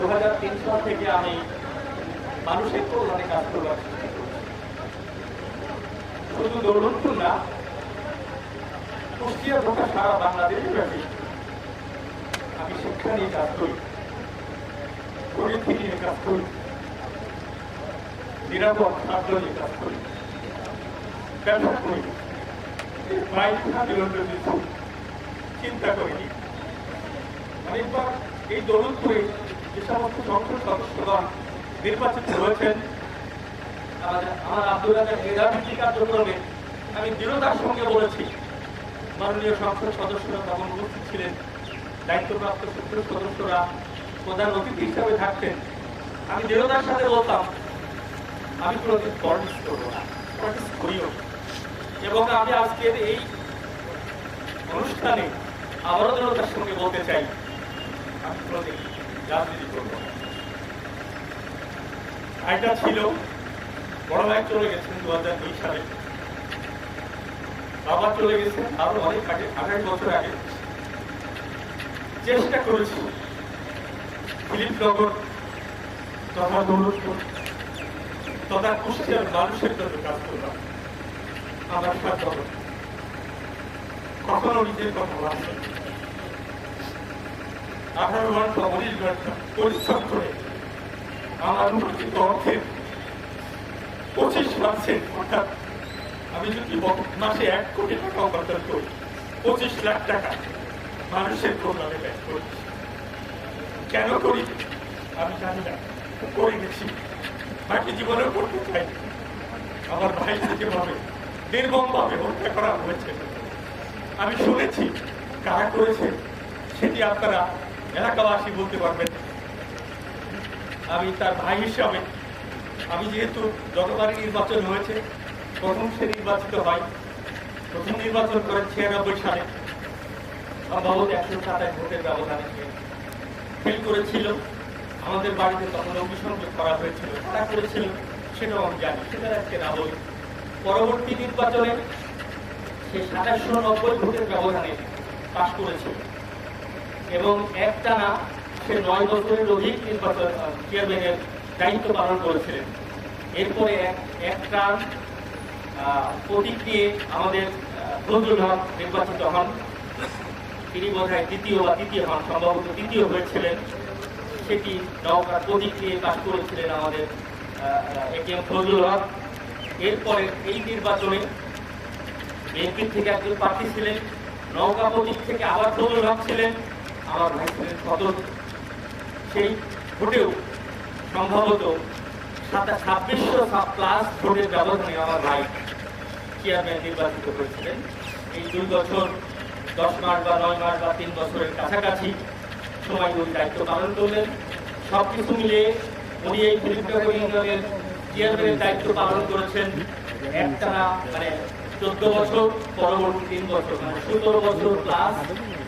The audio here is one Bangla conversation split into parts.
দু হাজার তিন সাল থেকে আমি মানুষের কল্যাণে কাজ করবার শুধু দৌলতপুর না, কুষ্টিয়া ঢোকা সারা বাংলাদেশ ব্যাপী। আমি শিক্ষা নিয়ে কাজ করি পরিস্থিতি নিয়ে কাজ করি, নিরাপদ খাদ্য নিয়ে কাজ করি, ব্যবসা করি চিন্তা করিনি। অনেকবার এই দৌলতপুরে যে সমস্ত সংসদ সদস্যগণ নির্বাচিত হয়েছেন আমার আব্দুল রাজার মেধাবৃত্তি কার্যক্রমে আমি দৃঢ়তার সঙ্গে বলেছি, মাননীয় সংসদ সদস্যরা তখন উপস্থিত ছিলেন। দায়িত্বপ্রাপ্ত সূত্র সদস্যরা প্রধান অতিথি হিসাবে থাকতেন। আমি দৃঢ়তার সাথে বলতাম, আমি কোনোদিন পলিটিক্স করব করিও এবং আমি আজকের এই অনুষ্ঠানে আবারও দৃঢ়তার সঙ্গে বলতে চাই, আমি কোনোদিন রাজনীতি ছিল, বড় ভাই চলে গেছেন দু হাজার দুই সালে। বাবা চলে গেছেন আরও অনেক আগে, আঠাশ বছর আগে। চেষ্টা করেছি। দিলীপনগর তথা দৌলতপুর তথা কুষ্টিয়ার মানুষের জন্য কাজ করলাম। আমার হবে কখনো নিজের কথা ভাবছেন আঠারো ঘণ্টা উনিশ ঘণ্টা পরিশ্রম করে। আমার উপার্জিত অর্থের পঁচিশ পার্সেন্ট অর্থাৎ আমি যদি মাসে এক কোটি টাকা উপার্জন করি, পঁচিশ লাখ টাকা মানুষের প্রোগ্রামে কেন করি? আমি জানি না। করে গেছি বাকি জীবনেও করতে চাই। আমার ভাই থেকে ভাবে নির্মম ভাবে হত্যা করা হয়েছে। আমি শুনেছি, কারা করেছে, সেটি আপনারা এলাকাবাসী বলতে পারবেন, আমি তার ভাই হিসাবে, আমি যেহেতু যতবারই নির্বাচন হয়েছে, প্রথম সে নির্বাচিত হয়, প্রথম নির্বাচন করেন ছিয়ানব্বই সালে। সম্ভবত একশো সাতাশ ভোটের ব্যবধানে ফেল করেছিল। আমাদের বাড়িতে তখন অগ্নিসংযোগ করা হয়েছিল, তারা করেছিল, সেটাও আমি জানি সেটা আজকে না বলি। পরবর্তী নির্বাচনে সে সাতাশশো নব্বই ভোটের ব্যবধানে পাশ করেছিল। এবং একটানা সে নয় বছরের অধিক নির্বাচন চেয়ারম্যানের দায়িত্ব পালন করেছিলেন। এরপরে একটা প্রতীক নিয়ে আমাদের আহ, হক নির্বাচিত হন। তিনি বোধহয় দ্বিতীয় বা তৃতীয় হন সম্ভবত তৃতীয় হয়েছিলেন। সেটি নৌকার প্রতীক কাজ করেছিলেন আমাদের এটিএম ফজলুল হক। এরপরে এই নির্বাচনে বিএনপি থেকে একজন প্রার্থী ছিলেন নৌকা প্রতীক থেকে আবার ফজলুল হক ছিলেন। আমার সদর সেই ভোটেও সম্ভবত ছাব্বিশশো প্লাস ভোটের ব্যবধানে আমার ভাই চেয়ারম্যান নির্বাচিত হয়েছিলেন। এই দুই বছর, দশ মাস বা নয় মাস বা তিন বছরের কাছাকাছি সময় উনি দায়িত্ব পালন করলেন। সব কিছু মিলিয়ে উনি এই ফিলিপনগর চেয়ারম্যানের দায়িত্ব পালন করেছেন একটানা মানে চোদ্দ বছর, পরবর্তী তিন বছর মানে সতেরো বছর প্লাস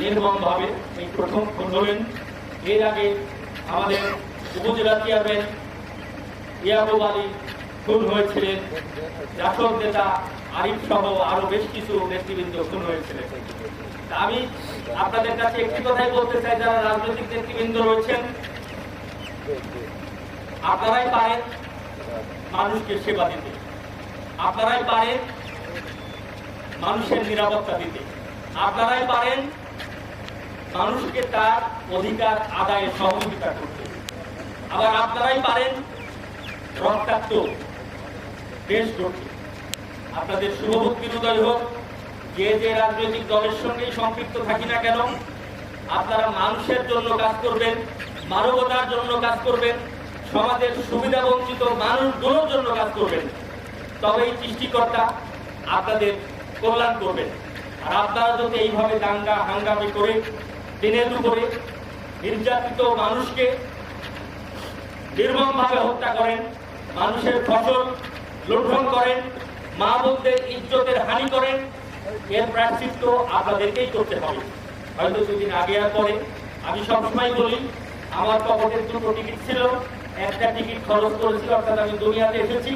নির্মমভাবে এই প্রথম খুন এর আগে আমাদের উপজেলা চেয়ারম্যান ইয়াকুব আলী খুন হয়েছিলেন। জাসদ নেতা আরিফ সহ আরও বেশ কিছু নেতৃবৃন্দ খুন হয়েছিলেন। আমি আপনাদের কাছে একটি কথাই বলতে চাই, যারা রাজনৈতিক নেতৃবৃন্দ রয়েছেন, আপনারাই পারেন মানুষকে সেবা দিতে। আপনারাই পারেন মানুষের নিরাপত্তা দিতে। আপনারাই পারেন মানুষকে তার অধিকার আদায়ে সহযোগিতা করতে। আবার আপনারাই পারেন রক্তাক্ত দেশ গড়তে। আপনাদের শুভবুদ্ধি উদয় হোক, যে যে রাজনৈতিক দলের সঙ্গেই সম্পৃক্ত থাকি না কেন, আপনারা মানুষের জন্য কাজ করবেন, মানবতার জন্য কাজ করবেন, সমাজের সুবিধা বঞ্চিত মানুষগুলোর জন্য কাজ করবেন। তবেই সৃষ্টিকর্তা আপনাদের কল্যাণ করবেন। আর আপনারা যদি এইভাবে দাঙ্গা হাঙ্গামি করে, দিনের দুপুরে নির্যাতিত মানুষকে নির্মমভাবে হত্যা করেন, মানুষের ফসল লুণ্ঠন করেন মা বোনদের ইজ্জতের হানি করেন, এর প্রায়শ্চিত্ত আপনাদেরকেই করতে হবে। হয়তো দুদিন আগে আর পরে। আমি সবসময় বলি, আমার পকেটে দুটো টিকিট ছিল, একটা টিকিট খরচ করেছি অর্থাৎ আমি দুনিয়াতে এসেছি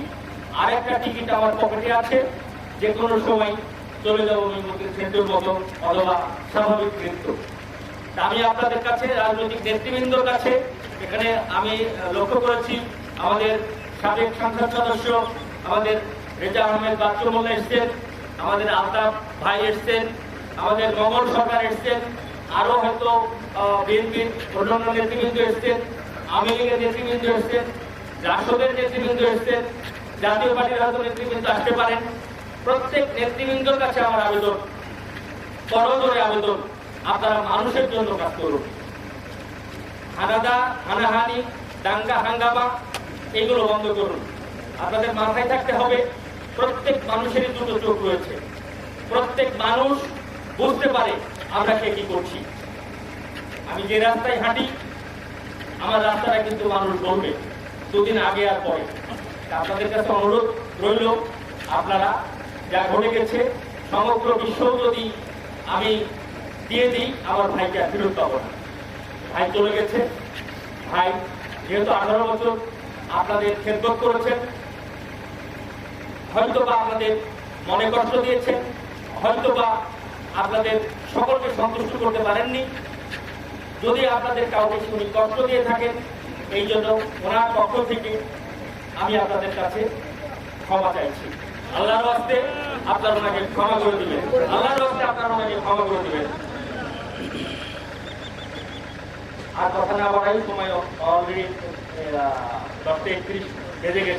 আর একটা টিকিট আমার পকেটে আছে যে কোনো সময় চলে যাব মেমোরিয়াল সেন্টার মতো অথবা স্বাভাবিক মৃত্যু আমি আপনাদের কাছে, রাজনৈতিক নেতৃবৃন্দর কাছে, এখানে আমি লক্ষ্য করেছি, আমাদের সাবেক সংসদ সদস্য, আমাদের রেজা আহমেদ বাচ্চু মোল্লা এসছেন, আমাদের আলতাফ ভাই এসছেন, আমাদের মঙ্গল সরকার এসছেন আরও হয়তো বিএনপির অন্যান্য নেতৃবৃন্দ এসছেন, আওয়ামী লীগের নেতৃবৃন্দ এসছেন রাষ্ট্রদের নেতৃবৃন্দ এসছেন, জাতীয় পার্টির হয়তো নেতৃবৃন্দ আসতে পারেন। প্রত্যেক নেতৃবৃন্দর কাছে আমার আবেদন, করজোরে আবেদন, আপনারা মানুষের জন্য কাজ করুন। হানাদা, হানাহানি, দাঙ্গা, হাঙ্গামা, এগুলো বন্ধ করুন। আপনাদের মাথায় থাকতে হবে, প্রত্যেক মানুষেরই দুটো চোখ রয়েছে। প্রত্যেক মানুষ বুঝতে পারে আমরা কে কি করছি। আমি যে রাস্তায় হাঁটি, আমার রাস্তাটা কিন্তু মানুষ বলবে, দুদিন আগে আর পরে। আপনাদের কাছে অনুরোধ রইল, আপনারা যা ঘটে গেছে, সমগ্র বিশ্ব যদি আমি দিয়ে দিই, আমার ভাইকে আর ফেরত পাবো না। ভাই চলে গেছে। ভাই, যেহেতু আঠারো বছর আপনাদের খেদমত করেছেন হয়তো বা আপনাদের মনে কষ্ট দিয়েছেন হয়তো বা আপনাদের সকলকে সন্তুষ্ট করতে পারেননি। যদি আপনাদের কাউকে উনি কষ্ট দিয়ে থাকেন, এই জন্য ওনার পক্ষ থেকে আমি আপনাদের কাছে ক্ষমা চাইছি। আল্লাহর হস্তে আপনার ওনাকে ক্ষমা করে দিবেন। আল্লাহর হস্তে আপনার ওনাকে ক্ষমা করে দিবেন। আর কথা না বাড়াই, সময় অলরেডি দশটা একত্রিশ বেজে গেছে।